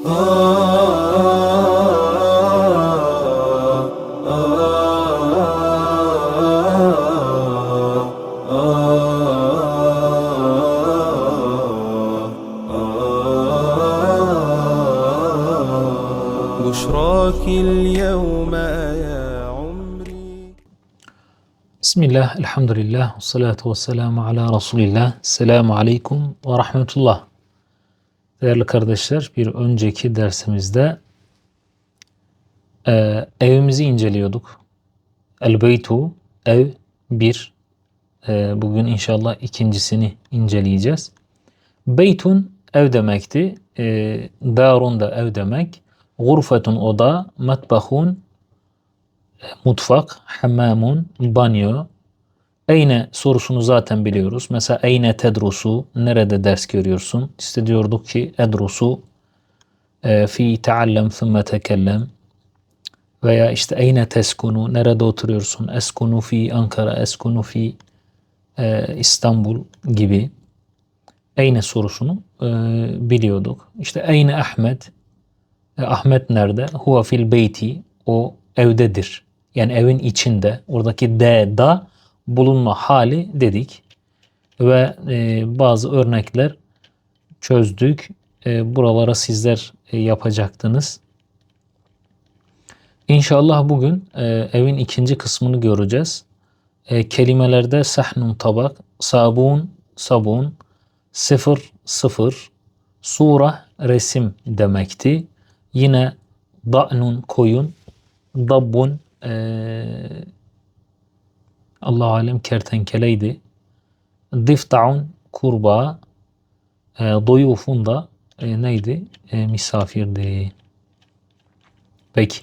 بشراك اليوم يا عمري. بسم الله الحمد لله والصلاة والسلام على رسول الله. السلام عليكم ورحمة الله. Değerli kardeşler, bir önceki dersimizde e, evimizi inceliyorduk. El beytu, ev bir. E, bugün inşallah ikincisini inceleyeceğiz. Beytun ev demekti. E, darun da ev demek. Gurfetun oda, matbahun mutfak, hammamun, banyo. Eyne sorusunu zaten biliyoruz. Mesela eyne tedrusu, nerede ders görüyorsun? İşte diyorduk ki edrusu e, fi taallem thumme tekellem veya işte eyne teskunu, nerede oturuyorsun? Eskunu fi Ankara, eskunu fi e, İstanbul gibi. Eyne sorusunu e, biliyorduk. İşte eyne Ahmet, e, Ahmet nerede? Huve fil beyti, o evdedir. Yani evin içinde oradaki de da bulunma hali dedik. Ve e, bazı örnekler çözdük. E, buralara sizler e, yapacaktınız. İnşallah bugün e, evin ikinci kısmını göreceğiz. E, kelimelerde sahnun tabak, sabun, sabun, sıfır, sıfır, sura, resim demekti. Yine da'nun, koyun, dabbun, eee Allah alem kertenkeleydi. Difta'un kurbağa. E, doyufun da e, neydi? E, misafirdi. Peki.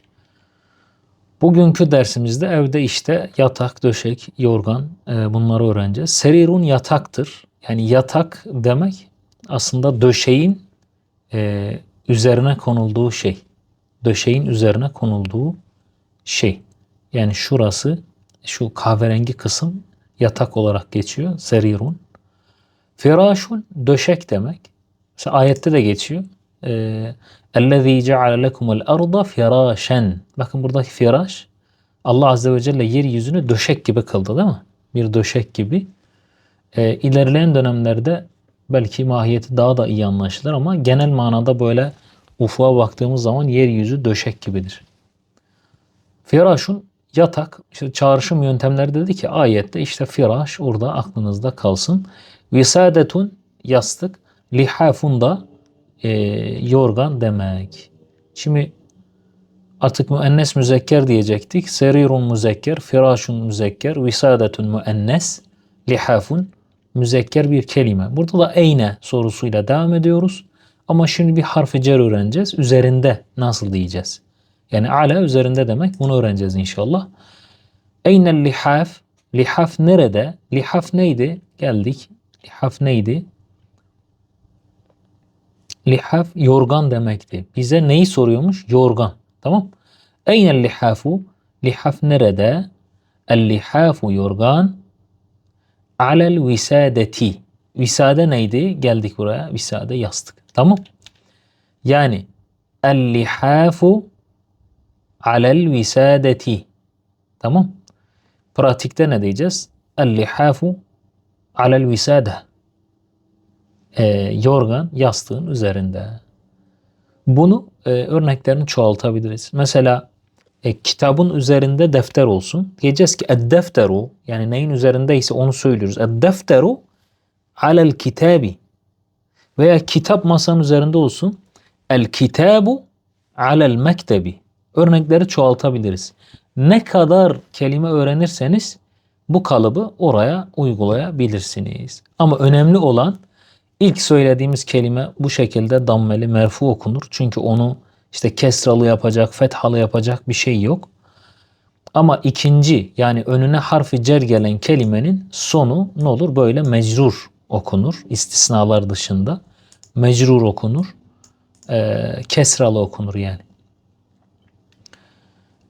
Bugünkü dersimizde evde işte yatak, döşek, yorgan e, bunları öğreneceğiz. Serirun yataktır. Yani yatak demek aslında döşeğin e, üzerine konulduğu şey. Döşeğin üzerine konulduğu şey. Yani şurası şu kahverengi kısım yatak olarak geçiyor. Serirun. Firaşun döşek demek. Mesela ayette de geçiyor. اَلَّذ۪ي جَعَلَ لَكُمُ الْأَرْضَ فِرَاشًا Bakın buradaki firaş Allah Azze ve Celle yeryüzünü döşek gibi kıldı değil mi? Bir döşek gibi. E, ilerleyen dönemlerde belki mahiyeti daha da iyi anlaşılır ama genel manada böyle ufuğa baktığımız zaman yeryüzü döşek gibidir. Firaşun yatak, işte çağrışım yöntemleri dedi ki ayette işte firaş orada aklınızda kalsın. Visadetun yastık, lihafun da e, yorgan demek. Şimdi artık müennes müzekker diyecektik. Serirun müzekker, firaşun müzekker, visadetun müennes, lihafun müzekker bir kelime. Burada da eyne sorusuyla devam ediyoruz. Ama şimdi bir harfi cer öğreneceğiz. Üzerinde nasıl diyeceğiz? Yani ala üzerinde demek. Bunu öğreneceğiz inşallah. Eynel lihaf? Lihaf nerede? Lihaf neydi? Geldik. Lihaf neydi? Lihaf yorgan demekti. Bize neyi soruyormuş? Yorgan. Tamam. Eynel lihafu? Lihaf nerede? El lihafu yorgan alel visadeti. Visade neydi? Geldik buraya. Visade yastık. Tamam. Yani el lihafu alel visadeti. Tamam. Pratikte ne diyeceğiz? El lihafu alel visade. E, yorgan yastığın üzerinde. Bunu e, örneklerini çoğaltabiliriz. Mesela e, kitabın üzerinde defter olsun. Diyeceğiz ki ed-defteru yani neyin üzerindeyse onu söylüyoruz. Ed-defteru alel kitabi veya kitap masanın üzerinde olsun. El kitabu alel mektebi. Örnekleri çoğaltabiliriz. Ne kadar kelime öğrenirseniz bu kalıbı oraya uygulayabilirsiniz. Ama önemli olan ilk söylediğimiz kelime bu şekilde dammeli merfu okunur. Çünkü onu işte kesralı yapacak, fethalı yapacak bir şey yok. Ama ikinci yani önüne harfi cer gelen kelimenin sonu ne olur? Böyle mecrur okunur. istisnalar dışında. Mecrur okunur. E, kesralı okunur yani.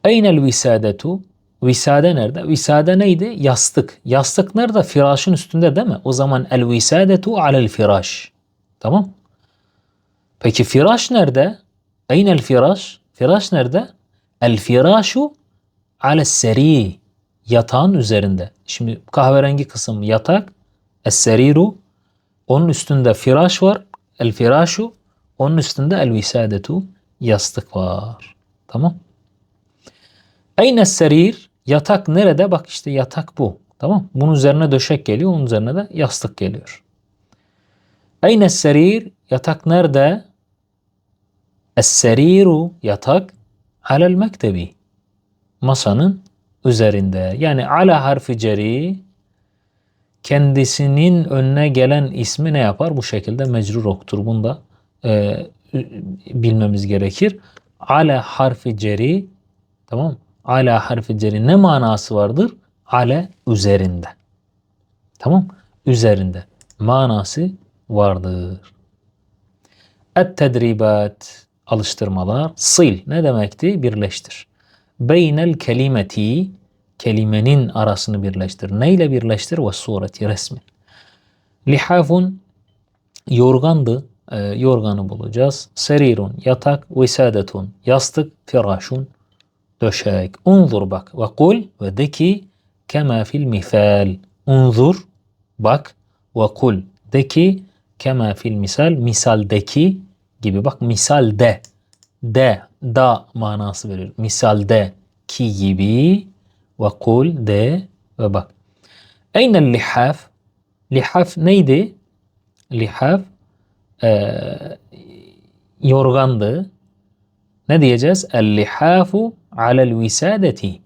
Eynel visadetu? Visade nerede? Visade neydi? Yastık. Yastık nerede? Firasın üstünde değil mi? O zaman el visadetu alel firaş. Tamam. Peki firaş nerede? Eynel firaş? Firaş nerede? El firashu ale seri. Yatağın üzerinde. Şimdi kahverengi kısım yatak. Es seriru. Onun üstünde firaş var. El firashu. Onun üstünde el visadetu. Yastık var. Tamam. Eyne serir? Yatak nerede? Bak işte yatak bu. Tamam. Bunun üzerine döşek geliyor. Onun üzerine de yastık geliyor. Eyne serir? Yatak nerede? Es-seriru yatak alel mektebi. Masanın üzerinde. Yani ala harfi ceri kendisinin önüne gelen ismi ne yapar? Bu şekilde mecrur oktur. Bunu da e, bilmemiz gerekir. Ala harfi ceri tamam Ala harfi ceri ne manası vardır? Ale üzerinde. Tamam Üzerinde. Manası vardır. Et-tedribat alıştırmalar. Sil ne demekti? Birleştir. Beynel kelimeti kelimenin arasını birleştir. Neyle birleştir? Ve sureti resmin. Lihafun yorgandı. E, yorganı bulacağız. Serirun yatak. Visadetun yastık. Firashun döşek. Unzur bak ve kul ve de ki kema fil misal. Unzur bak ve kul de ki kema fil misal misaldeki gibi bak misalde de da manası verir. Misalde ki gibi ve kul de ve bak. Eynel lihaf? Lihaf neydi? Lihaf e, yorgandı. Ne diyeceğiz? El lihafu alel visadeti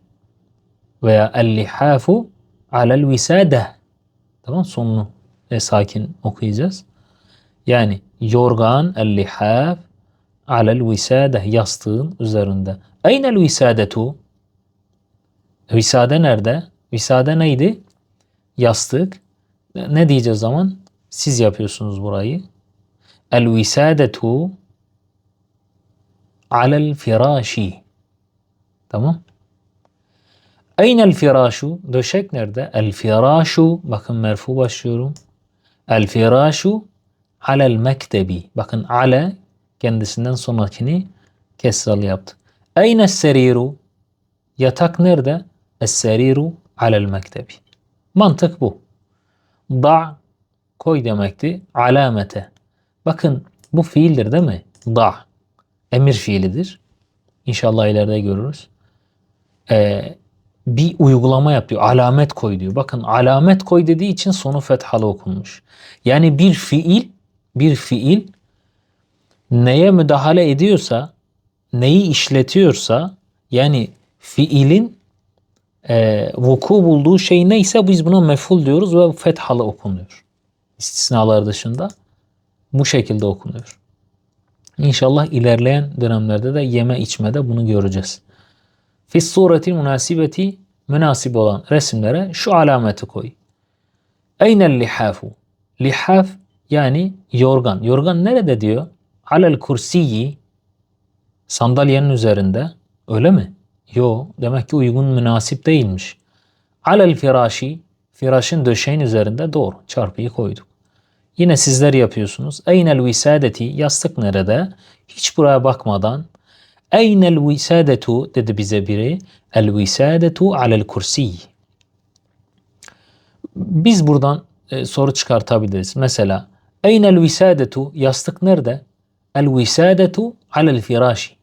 veya el lihafu alel visade. Tamam sonunu e, sakin okuyacağız. Yani yorgan el lihaf alel visade yastığın üzerinde. Eynel visadetu? Visade nerede? Visade neydi? Yastık. Ne diyeceğiz zaman? Siz yapıyorsunuz burayı. El visadetu alel firaşi. Tamam. Eynel firashu? Döşek nerede? El firashu. Bakın merfu başlıyorum. El firashu alel mektebi. Bakın ale kendisinden sonrakini kesralı yaptı. Eyne seriru? Yatak nerede? Es seriru alel mektebi. Mantık bu. Da koy demekti. Alamete. Bakın bu fiildir değil mi? Da. Emir fiilidir. İnşallah ileride görürüz. Ee, bir uygulama yapıyor. Alamet koy diyor. Bakın alamet koy dediği için sonu fethalı okunmuş. Yani bir fiil bir fiil neye müdahale ediyorsa, neyi işletiyorsa yani fiilin e, vuku bulduğu şey neyse biz buna meful diyoruz ve fethalı okunuyor. İstisnalar dışında bu şekilde okunuyor. İnşallah ilerleyen dönemlerde de yeme içmede bunu göreceğiz. Fis sureti münasibeti münasip olan resimlere şu alameti koy. Eynel lihafu? Lihaf yani yorgan. Yorgan nerede diyor? Alel kursiyi sandalyenin üzerinde. Öyle mi? Yo. Demek ki uygun münasip değilmiş. Alel firaşi firasın döşeğin üzerinde doğru. Çarpıyı koyduk. Yine sizler yapıyorsunuz. Eynel visadeti yastık nerede? Hiç buraya bakmadan Eynel visadetu dedi bize biri. El visadetu alel kursi. Biz buradan e, soru çıkartabiliriz. Mesela Eynel visadetu yastık nerede? El visadetu alel firaşi.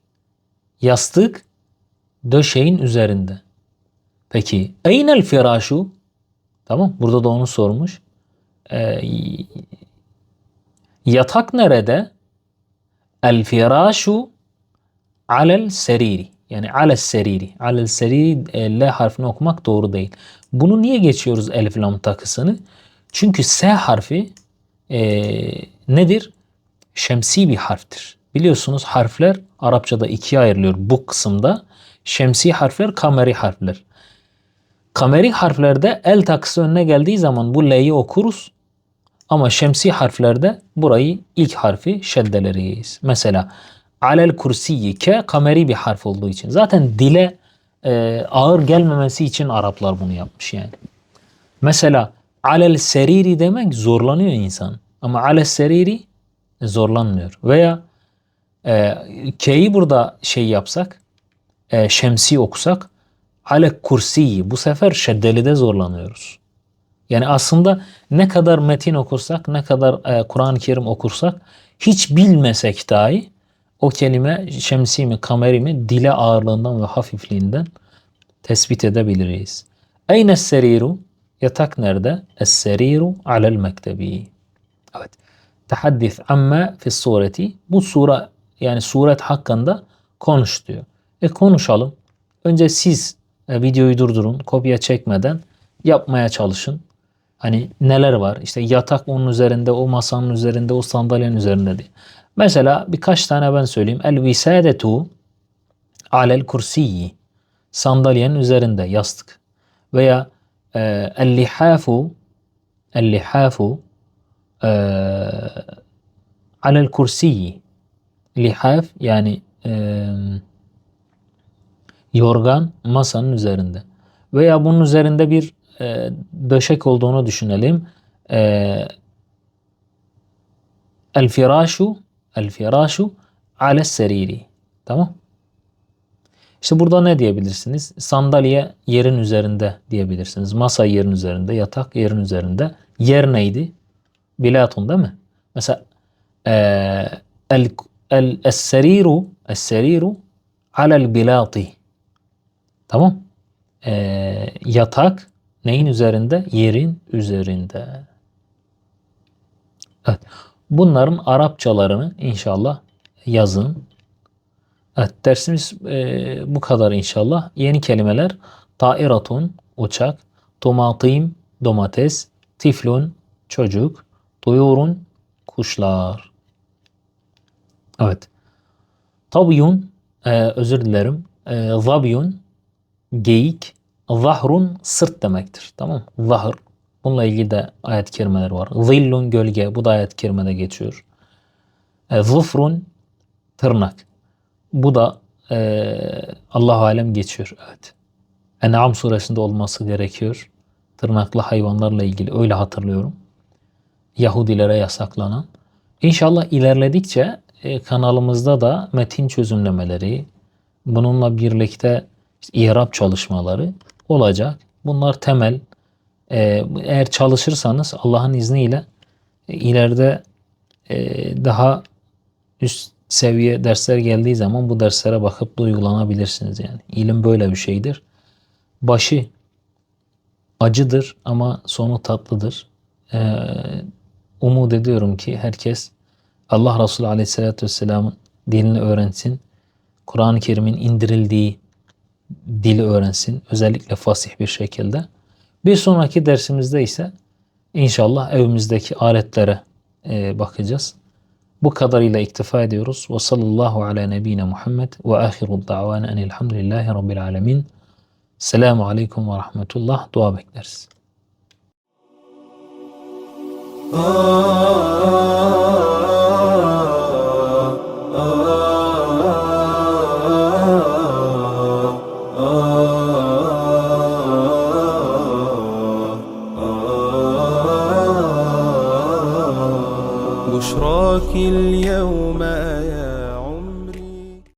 Yastık döşeğin üzerinde. Peki eynel firashu? Tamam burada da onu sormuş. Ee, yatak nerede? El firashu alel seriri. Yani alel seriri. Alel seriri e, L harfini okumak doğru değil. Bunu niye geçiyoruz elif lam takısını? Çünkü S harfi e, nedir? Şemsi bir harftir. Biliyorsunuz harfler Arapçada ikiye ayrılıyor bu kısımda. Şemsi harfler, kameri harfler. Kameri harflerde el takısı önüne geldiği zaman bu L'yi okuruz. Ama şemsi harflerde burayı ilk harfi şeddeleriyiz. Mesela alel kursiyi ke kameri bir harf olduğu için. Zaten dile e, ağır gelmemesi için Araplar bunu yapmış yani. Mesela alel seriri demek zorlanıyor insan. Ama alel seriri zorlanmıyor. Veya E, K'yi burada şey yapsak, e, şemsi okusak, ale kursiyi bu sefer şeddelide zorlanıyoruz. Yani aslında ne kadar metin okursak, ne kadar e, Kur'an-ı Kerim okursak, hiç bilmesek dahi o kelime şemsi mi, kameri mi dile ağırlığından ve hafifliğinden tespit edebiliriz. Eyne seriru? Yatak nerede? Es-seriru alel mektebi. Evet. Tehaddis amma fi sureti. Bu sure yani suret hakkında konuş diyor. E konuşalım. Önce siz e, videoyu durdurun. Kopya çekmeden yapmaya çalışın. Hani neler var? İşte yatak onun üzerinde, o masanın üzerinde, o sandalyenin üzerinde diye. Mesela birkaç tane ben söyleyeyim. El visadetu alel kursiyi. Sandalyenin üzerinde yastık. Veya e, el lihafu el lihafu e, alel kursiyi. Lihaf yani e, yorgan masanın üzerinde. Veya bunun üzerinde bir e, döşek olduğunu düşünelim. E, el firashu el firashu ale seriri. Tamam. İşte burada ne diyebilirsiniz? Sandalye yerin üzerinde diyebilirsiniz. Masa yerin üzerinde, yatak yerin üzerinde. Yer neydi? Bilatun değil mi? Mesela e, el el es-seriru es-seriru alel bilati. Tamam? E, yatak neyin üzerinde? Yerin üzerinde. Evet. Bunların Arapçalarını inşallah yazın. Evet dersimiz e, bu kadar inşallah. Yeni kelimeler tairatun uçak, tomatim domates, tiflun çocuk, tuyurun kuşlar. Evet. Tabyun e, özür dilerim. E, zabyun geyik, zahrun sırt demektir. Tamam Zahr. Bununla ilgili de ayet-i kerimeler var. Zillun gölge. Bu da ayet-i kerimede geçiyor. E, zufrun tırnak. Bu da e, Allah alem geçiyor. Evet. En'am suresinde olması gerekiyor. Tırnaklı hayvanlarla ilgili öyle hatırlıyorum. Yahudilere yasaklanan. İnşallah ilerledikçe e, kanalımızda da metin çözümlemeleri, bununla birlikte işte, İrab çalışmaları olacak. Bunlar temel. E, eğer çalışırsanız Allah'ın izniyle e, ileride e, daha üst seviye dersler geldiği zaman bu derslere bakıp da uygulanabilirsiniz yani. İlim böyle bir şeydir. Başı acıdır ama sonu tatlıdır. Ee, umut ediyorum ki herkes Allah Resulü Aleyhisselatü Vesselam'ın dilini öğrensin. Kur'an-ı Kerim'in indirildiği dili öğrensin. Özellikle fasih bir şekilde. Bir sonraki dersimizde ise inşallah evimizdeki aletlere e, bakacağız. Bu kadarıyla iktifa ediyoruz. Ve sallallahu ala nebine Muhammed ve ahiru davana enilhamdülillahi rabbil alemin. Selamu aleyküm ve rahmetullah. Dua bekleriz. Ah, ah, ah.